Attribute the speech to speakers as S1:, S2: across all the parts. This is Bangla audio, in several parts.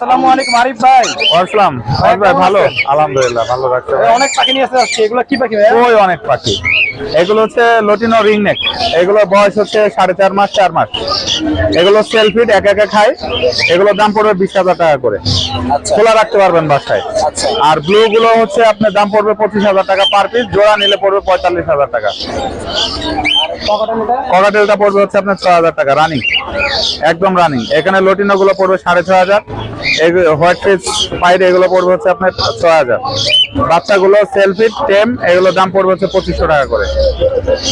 S1: আসসালামু আলাইকুম আরিফ ভাই।
S2: আসসালাম।
S1: ভাই,
S2: ভালো? আলহামদুলিল্লাহ ভালো রাখছে
S1: অনেক পাখি নিয়ে আসছি এগুলো কি পাখি ভাই?
S2: ওই অনেক পাখি। এগুলো হচ্ছে লটিনো রিং নেক এগুলোর বয়স হচ্ছে সাড়ে চার মাস চার মাস। এগুলো সেলফিট একা একা খায়। এগুলোর দাম পড়বে বিশ হাজার টাকা করে।
S1: আচ্ছা।
S2: খোলা রাখতে পারবেন বাসায়।
S1: আচ্ছা।
S2: আর ব্লু গুলো হচ্ছে আপনার দাম পড়বে পঁচিশ হাজার টাকা পার পিস জোড়া নিলে পড়বে পঁয়তাল্লিশ হাজার টাকা। ককাটেলটা পড়বে হচ্ছে আপনার ছয় হাজার টাকা রানিং একদম রানিং এখানে লটিনো গুলো পড়বে সাড়ে ছয় হাজার। হোয়াইট ফিস পাইড এগুলো পড়বে হচ্ছে আপনার ছয় হাজার। বাচ্চাগুলো সেলফিট টেম এগুলো দাম পড়বে হচ্ছে পঁচিশশো টাকা করে।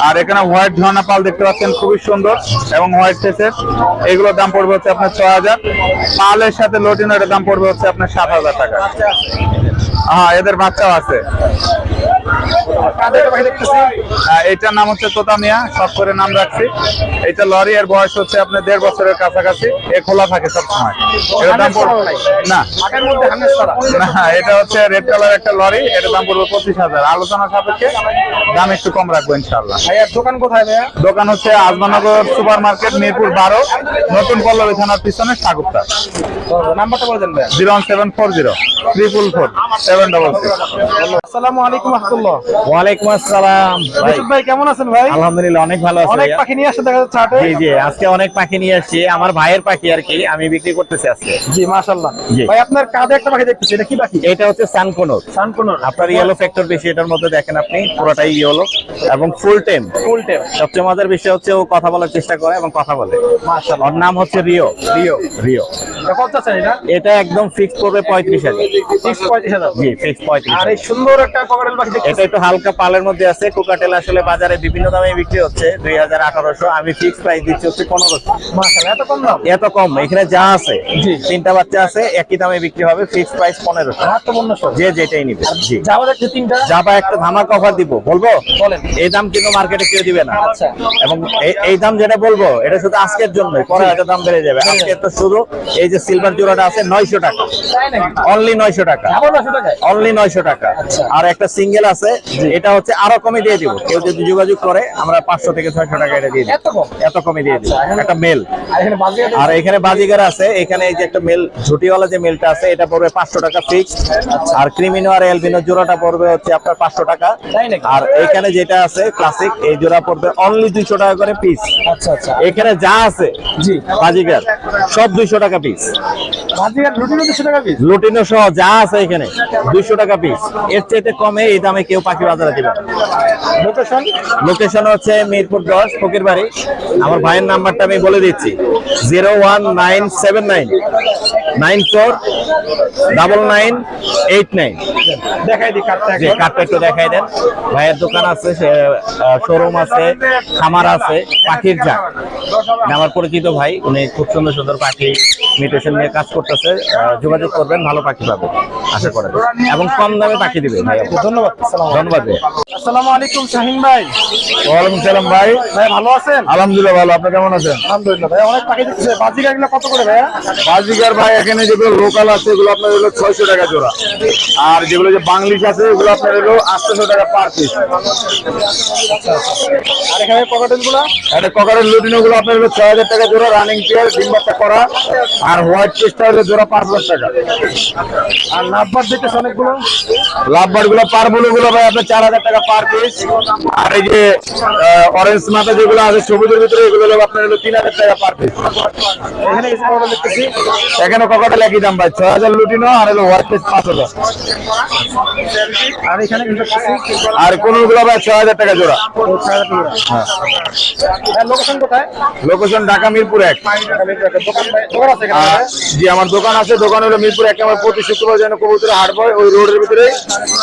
S2: আর এখানে হোয়াইট ঝর্ণা পাল দেখতে পাচ্ছেন, খুবই সুন্দর এবং হোয়াইট ফেসের এগুলোর দাম পড়বে হচ্ছে আপনার ছ হাজার। পালের সাথে লটিনো এর দাম পড়বে হচ্ছে আপনার সাত হাজার টাকা। হ্যাঁ এদের বাচ্চাও আছে। আহ, এটার নাম হচ্ছে তোতা মিয়া সব করে নাম রাখছি। এটা লরি এর বয়স হচ্ছে আপনার দেড় বছরের কাছাকাছি। এ খোলা থাকে সব সময় এটার দাম পড়বে না। এটা হচ্ছে রেড কালার একটা লরি এটার দাম পড়বে পঁচিশ হাজার। আলোচনা সাপেক্ষে দাম একটু কম রাখব ইনশাল্লাহ
S1: দোকান কোথায় ভাইয়া?
S2: দোকান হচ্ছে আজমানগর সুপার মার্কেট মিরপুর বারো। নতুন পল্লবী থানার পিছনে সাগুপ্তা
S1: নাম্বারটা বলে দেন
S2: zero one seven four zero triple four.
S1: আসসালামু আলাইকুম রহমতুল্লাহ।
S3: ওয়ালাইকুম আসসালাম। ভাই।
S1: কেমন আছেন ভাই?
S3: আলহামদুলিল্লাহ অনেক ভালো আছি
S1: অনেক পাখি নিয়ে আসতে দেখা যাচ্ছে হাটে।
S3: জি জি আজকে অনেক পাখি নিয়ে আসছি। আমার ভাইয়ের পাখি আর কি আমি বিক্রি করতেছি আজকে।
S1: জি মাশাআল্লাহ। ভাই আপনার কাঁধে একটা পাখি দেখতেছি এটা কি পাখি?
S3: এটা হচ্ছে সানকোনর
S1: সানকুনর
S3: আপনার ইয়েলো ফ্যাক্টর বেশি এটার মধ্যে দেখেন আপনি পুরোটাই ইয়েলো এবং ফুল টেম
S1: ফুল টেপ
S3: সবচেয়ে মজার বিষয় হচ্ছে ও কথা বলার চেষ্টা করে এবং কথা বলে।
S1: মাশাআল্লাহ।
S3: ওর নাম হচ্ছে রিও। রিও। রিও।
S1: এটা কত এটা?
S3: এটা একদম ফিক্স করবে পঁয়ত্রিশ হাজার।
S1: সিক্স পঁয়ত্রিশ হাজার।
S3: জি ফিক্স পঁয়ত্রিশ
S1: আর এই সুন্দর একটা ককাটেল পাখি
S3: এটা একটু হালকা পালের মধ্যে আছে। কোকাটেল আসলে বাজারে বিভিন্ন দামে বিক্রি হচ্ছে। দুই হাজার আঠারোশো। আমি ফিক্স প্রাইস দিচ্ছি হচ্ছে পনেরোশো।
S1: মাশাআল্লাহ এত কম দাম?
S3: এত কম। এখানে যা আছে
S1: জি।
S3: তিনটা বাচ্চা আছে একই দামে বিক্রি হবে ফিক্স প্রাইস পনেরোশো।
S1: মাত্র পনেরোশো?
S3: যে যেটাই নিবে জি।
S1: যাওয়া যাচ্ছে তিনটা?
S3: যাবা একটা ধামাক অফার দিব। বলব?
S1: বলেন।
S3: এই দাম কিন্তু মার্কেটে কেউ দিবে না।
S1: আচ্ছা।
S3: এবং এই- দাম যেটা বলব এটা শুধু আজকের জন্যই পরে হয়তো দাম বেড়ে যাবে। আজকে তো শুধু এই যে সিলভার জোড়াটা আছে নয়শো টাকা।
S1: তাই নাকি?
S3: অনলি নয়শো টাকা। অনলি নয়শো টাকা।
S1: আচ্ছা।
S3: আর একটা সিঙ্গেল আছে এটা হচ্ছে আরও কমে দিয়ে দিব। কেউ যদি যোগাযোগ করে আমরা পাঁচশো থেকে ছয়শো টাকা এটা দিয়ে
S1: এত কমে?
S3: দিয়ে দিব।
S1: আচ্ছা,
S3: একটা মেল
S1: আর এখানে
S3: বাজিগার আছে এখানে এই যে একটা মেল ঝুটিওয়ালা যে মেলটা আছে এটা পড়বে পাঁচশো টাকা ফিক্স আর ক্রিমিনো আর এলবিনো জোড়াটা পড়বে হচ্ছে আপনার পাঁচশো টাকা। আর এখানে যেটা আছে ক্লাসিক এই জোড়া পড়বে অনলি দুইশো টাকা করে পিস
S1: আচ্ছা আচ্ছা।
S3: এখানে যা আছে
S1: জি।
S3: বাজিগার সব দুইশো টাকা পিস
S1: টাকা পিস
S3: লুটিনো সহ যা আছে এখানে। দুইশো টাকা পিস এর চাইতে কমে এই দামে কেউ পাখি বাজারে দিবে
S1: লোকেশন
S3: লোকেশন হচ্ছে মিরপুর দশ ফকির বাড়ি আমার ভাইয়ের নাম্বারটা আমি বলে দিচ্ছি। Zero one nine seven nine. Nine four double nine eight nine.
S1: দেখাই দিই
S3: যে কার্ডটা একটু দেখাই দেন। ভাইয়ের দোকান আছে শোরুম আছে খামার আছে পাখির জাত। মানে আমার পরিচিত ভাই উনি খুব সুন্দর সুন্দর পাখি মিউটেশন নিয়ে কাজ করতেছে। যোগাযোগ করবেন ভালো পাখি পাবেন। আশা করেন এবং কম দামে পাখি দিবে ভাই।
S1: ধন্যবাদ।
S3: ধন্যবাদ ভাই।
S1: আসসালামু আলাইকুম শাহিন ভাই।
S2: ওয়ালাইকুম সালাম ভাই।
S1: ভাই ভালো আছেন?
S2: আলহামদুলিল্লাহ ভালো। আপনি কেমন আছেন?
S1: আলহামদুলিল্লাহ ভাই অনেক পাখি দেখতেছে বাজি গাড়িগুলো কত করে ভাইয়া?
S2: বাজিকার ভাই এখানে যেগুলো লোকাল আছে এগুলো আপনার হলো ছয়শো টাকা জোড়া। আর যেগুলো যে বাংলিশ আছে এগুলো আপনার হলো আটশোশো টাকা পার পিস
S1: আর এখানে ককাটেলগুলো
S2: একটা ককারের লুটিনো গুলো আপনার হলো ছয় হাজার টাকা জোড়া রানিং পেয়ার ডিম করা আর হোয়াইট পেস্টটা হলো জোড়া পাঁচ হাজার টাকা।
S1: আর নাম্বার দেখতেছে অনেকগুলো।
S2: লাভবারগুলো পার বুলো গুলো ভাই আপনার চার হাজার টাকা পার পিস আর এই যে অরেঞ্জ মাথা যেগুলো আছে সবুজের ভিতরে এগুলো আপনার হলো তিন হাজার টাকা পার পিস
S1: এখানে দেখতেছি।
S2: এখানে ককাটেল একই দাম ভাই ছয় হাজার লুটিনো আর হলো হোয়াইট পেস্ট পাঁচ হাজার।
S1: আর এখানে
S2: আর কোন ভাই ছয় হাজার টাকা জোড়া।
S1: লোকেশন কোথায়?
S2: লোকেশন ঢাকা মিরপুর এক।
S1: দোকান আছে
S2: জি আমার দোকান আছে দোকান হলো মিরপুর এক আমার প্রতি শুক্রবার যেন কবুতরে হয় ওই রোডের ভিতরে।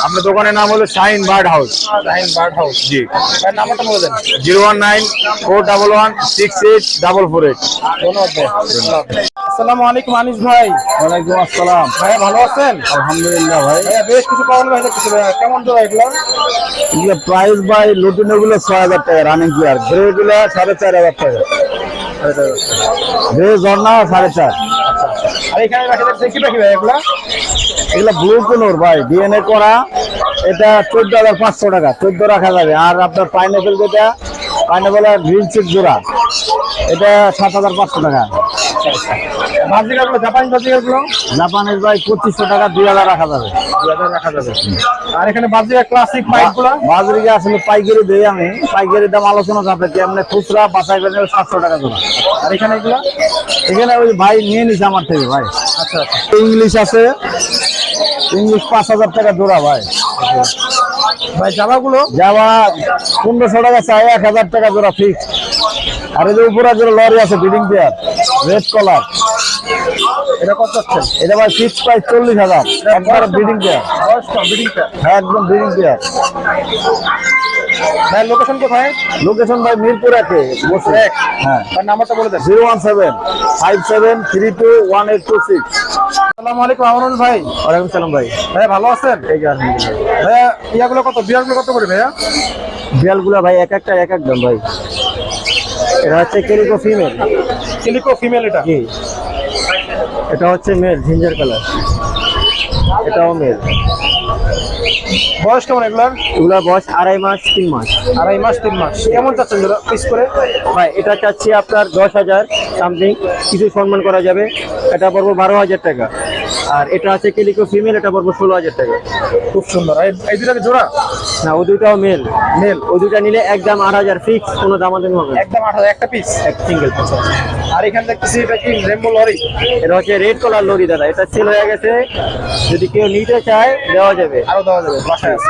S2: আপনার দোকানের নাম হলো Shahin bird house.
S1: Shahin bird house.
S2: জি।
S1: ভাই নাম্বারটা বলে দেন।
S2: Zero one nine four double one six eight double four eight.
S1: ধন্যবাদ। ভাই আসসালামু আলাইকুম আনিস ভাই।
S2: ওয়ালাইকুম আসসালাম।
S1: ভাই ভালো আছেন?
S2: আলহামদুলিল্লাহ ভাই।
S1: বেশ কিছু পাওয়ার ভাই কেমন জোড়া এগুলো?
S2: এগুলো প্রাইস বাই লুটিনো গুলো ছয় হাজার টাকা রানিং প্লেয়ার গ্রে গুলো সাড়ে চার হাজার টাকা। গ্রে ঝর্ণা সাড়ে চার।
S1: আর এখানে রাখি কি রাখি ভাই এগুলো।
S2: এগুলো ব্লু কুনোর ভাই ডিএনএ করা এটা চোদ্দ হাজার পাঁচশো টাকা চোদ্দ রাখা যাবে। আর আপনার পাইনাপেল যেটা পাইনাপেল আর গ্রিন চিপ জোড়া এটা সাত হাজার পাঁচশো টাকা।
S4: জাপানের ভাই পঁচিশশো টাকা দুই হাজার রাখা যাবে।
S1: যাবে। আর এখানে বাজিকার ক্লাসিক পাইপগুলো
S4: বাজারে আসলে পাইকারি দেই আমি। পাইকারি দাম আলোচনা সাপেক্ষে আপনি খুচরা বাছাই করে সাতশো টাকা জোড়া।
S1: আর এখানে এগুলো?
S4: এখানে ওই ভাই নিয়ে নিছে আমার থেকে ভাই।
S1: আচ্ছা আচ্ছা।
S4: ইংলিশ আছে ইংলিশ পাঁচ হাজার টাকা জোড়া ভাই।
S1: ভাই জামাগুলো?
S4: যাওয়া পনেরোশো টাকা চাই এক হাজার টাকা জোড়া ফিক্স আর এই যে উপরে যে লরি আছে বিডিং পেয়ার রেড কলার
S1: এটা কত যাচ্ছেন
S4: এটা ভাই ফিক্স প্রাইস চল্লিশ হাজার। একবার বিডিং পেয়ার
S1: বয়স কম
S4: হ্যাঁ একদম বিডিং পেয়ার
S1: ভাই লোকেশন কোথায়?
S4: লোকেশন ভাই মিরপুর একে বসে। হ্যাঁ।
S1: তার নাম্বারটা বলে দেন।
S4: Zero one seven five seven three two one eight two six.
S1: আসসালামু আলাইকুম আমরুল ভাই।
S4: ওয়ালাইকুম সালাম ভাই।
S1: ভাই ভালো আছেন?
S4: এই যে আলহামদুলিল্লাহ।
S1: ভাইয়া ইয়াগুলো কত কত করে ভাইয়া?
S4: ভাই এক একটা এক এক দাম ভাই। এটা হচ্ছে ফিমেল।
S1: সিলিকো ফিমেল এটা?
S4: জি। এটা হচ্ছে মেল জিঞ্জার কালার। এটাও মেল।
S1: বয়স কেমন এগুলার?
S4: এগুলোর বয়স আড়াই মাস তিন মাস।
S1: আড়াই মাস তিন মাস। কেমন যাচ্ছেন পিস করে?
S4: ভাই এটা চাচ্ছি আপনার দশ হাজার সামথিং। কিছু সম্মান করা যাবে। এটা পড়ব বারো হাজার টাকা। আর এটা আছে কেলিকো ফিমেল এটা পড়ব ষোলো হাজার টাকা।
S1: খুব সুন্দর। এই- দুটাকে জোড়া?
S4: না ও দুটাও মেল মেল ও দুটা নিলে একদম আট হাজার ফিক্স কোনো দামাদামি হবে না।
S1: একদম আট হাজার একটা পিস
S4: এক সিঙ্গেল পিস
S1: আর এখানে দেখতেছি এটা কি রেমবো লরি
S4: এটা হচ্ছে রেড কালার লরি দাদা। এটা সেল হয়ে গেছে। যদি কেউ নিতে চায় দেওয়া যাবে।
S1: আরও দেওয়া যাবে বাসায় আছে।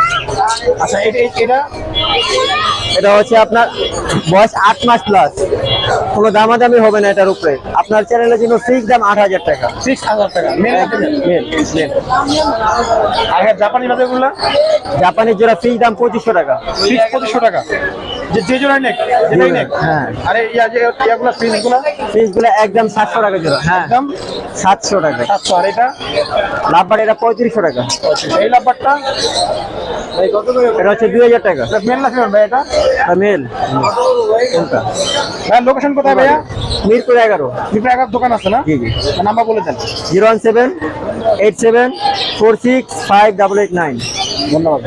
S1: আচ্ছা এটা এটা?
S4: হচ্ছে আপনার বয়স আট মাস প্লাস কোনো দামাদামি হবে না এটার উপরে। আপনার চ্যানেলের জন্য ফিক্স দাম আট হাজার টাকা।
S1: সিক্স হাজার টাকা। মেল না female?
S4: মেল মেল
S1: আর হ্যাঁ জাপানি বাজারগুলো?
S4: জাপানির জোড়া ফিক্স দাম পঁচিশশো টাকা।
S1: সিক্স পঁচিশশো টাকা। যে যে জোড়াই নেক যেটাই নেক?
S4: হ্যাঁ।
S1: আরে ইয়া যে ইয়াগুলো ফিসগুলো
S4: ফিক্সগুলো একদম সাতশো টাকা জোড়া হ্যাঁ।
S1: একদম?
S4: সাতশো টাকা।
S1: সাতশো আর এটা?
S4: লাভবার এটা পঁয়ত্রিশশো টাকা।
S1: এই করে
S4: এটা হচ্ছে দুই হাজার টাকা।
S1: মেল না ফিমেল ভাই এটা?
S4: মেল। কোনটা?
S1: ভাই লোকেশন কোথায় ভাইয়া?
S4: মিরপুর এগারো।
S1: মিরপুর এগারো দোকান আছে না?
S4: জি জি।
S1: নাম্বার বলে দেন।
S4: Zero one seven eight seven four six five double eight nine.
S1: ধন্যবাদ